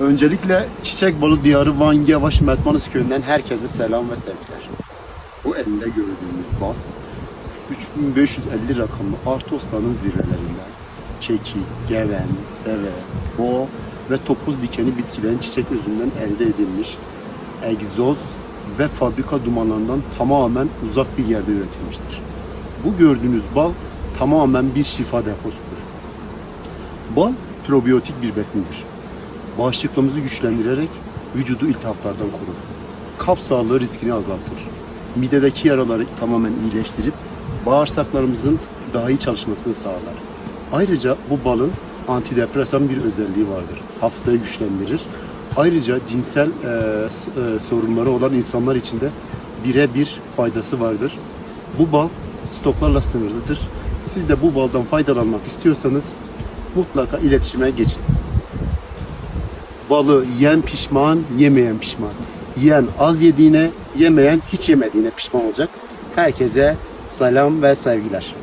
Öncelikle Çiçek Balı Diyarı Van Yavaş Metmanus köyünden herkese selam ve sevgiler. Bu elinde gördüğümüz bal 3550 rakamlı Artos'ların zirvelerinden keki, geven, deve, boğa ve topuz dikeni bitkilerin çiçek özünden elde edilmiş egzoz ve fabrika dumanlarından tamamen uzak bir yerde üretilmiştir. Bu gördüğünüz bal tamamen bir şifa deposudur. Bal probiyotik bir besindir. Bağışıklığımızı güçlendirerek vücudu iltihaplardan korur. Kalp sağlığı riskini azaltır. Midedeki yaraları tamamen iyileştirip bağırsaklarımızın daha iyi çalışmasını sağlar. Ayrıca bu balın antidepresan bir özelliği vardır. Hafızayı güçlendirir. Ayrıca cinsel e, e, sorunları olan insanlar için de birebir faydası vardır. Bu bal stoklarla sınırlıdır. Siz de bu baldan faydalanmak istiyorsanız mutlaka iletişime geçin. Balı yiyen pişman, yemeyen pişman. Yiyen az yediğine, yemeyen hiç yemediğine pişman olacak. Herkese selam ve sevgiler.